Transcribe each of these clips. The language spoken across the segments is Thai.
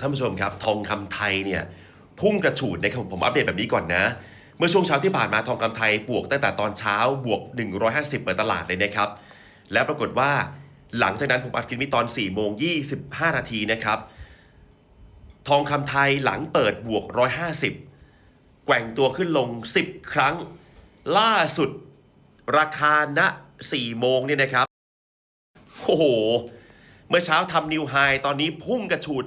ท่านผู้ชมครับทองคำไทยเนี่ยพุ่งกระฉูดนะครับผมอัปเดตแบบนี้ก่อนนะ เมื่อช่วงเช้าที่ผ่านมาทองคำไทยบวกตั้งแต่ตอนเช้าบวก 150เปิดตลาดเลยนะครับ แล้วปรากฏว่าหลังจากนั้นผมอัดคลิปนี้ตอน4โมง25 นาทีนะครับ ทองคำไทยหลังเปิดบวก 150 แกว่งตัวขึ้นลง 10 ครั้ง ล่าสุดราคาณ4โมงเนี่ยนะครับ โอ้โห เมื่อเช้าทำนิวไฮตอนนี้พุ่งกระฉูด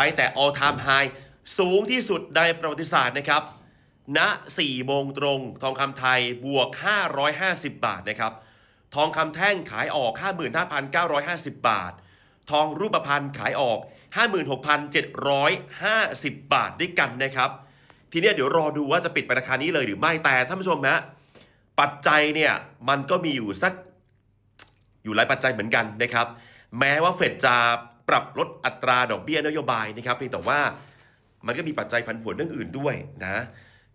ไปแต่ all time high สูงที่สุดในประวัติศาสตร์นะครับณ4โมงตรงทองคำไทยบวก 550 บาทนะครับ ทองคำแท่งขายออก 55,950 บาท ทองรูปพรรณขายออก 56,750 บาทด้วยกันนะครับ ทีนี้เดี๋ยวรอดูว่าจะปิดไปราคานี้เลยหรือไม่แต่ท่านผู้ชมนะปัจจัยเนี่ยมันก็มีอยู่สักอยู่หลายปัจจัยเหมือนกันนะครับ แม้ว่าเฟดจะ ปรับลดอัตราดอกเบี้ยนโยบายนะครับเพียงแต่ว่ามันก็มีปัจจัยผันผวนเรื่องอื่นด้วยนะ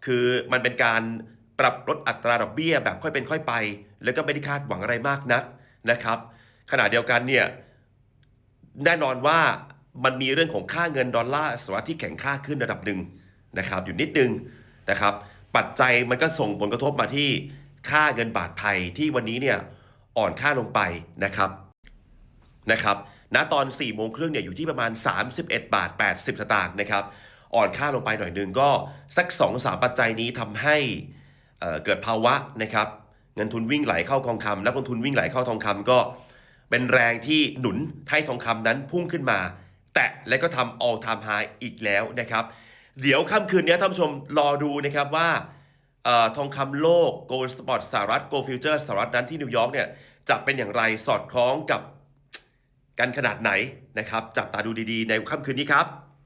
คือมันเป็นการปรับลดอัตราดอกเบี้ยแบบค่อยเป็นค่อยไป แล้วก็ไม่ได้คาดหวังอะไรมากนักนะครับ ขณะเดียวกันเนี่ยแน่นอนว่ามันมีเรื่องของค่าเงินดอลลาร์สหรัฐที่แข็งค่าขึ้นระดับหนึ่งนะครับ อยู่นิดนึงนะครับ ปัจจัยมันก็ส่งผลกระทบมาที่ค่าเงินบาทไทยที่วันนี้เนี่ยอ่อนค่าลงไปนะครับ นะครับ ณ ตอน4โมงครึ่งเนี่ยอยู่ที่ประมาณ 31 บาท 80 สตางค์นะครับ อ่อนค่าลงไปหน่อยหนึ่งก็สัก 2-3 ปัจจัยนี้ทำให้เอ่อเกิดภาวะนะครับ เงินทุนวิ่งไหลเข้าทองคำนักลงทุนวิ่งไหลเข้าทองคำก็เป็นแรงที่หนุนให้ทองคำนั้นพุ่งขึ้นมา แตะและก็ทำ all time high อีกแล้วนะครับ เดี๋ยวค่ำคืนนี้ท่านผู้ชมรอดูนะครับว่าออทองคำโลก Gold Spot สหรัฐ Gold Future สหรัฐนั้นที่นิวยอร์กเนี่ยจะเป็นอย่างไรสอดคล้องกับ กันขนาดไหนนะครับ จับตาดูดีๆ ในค่ำคืนนี้ครับ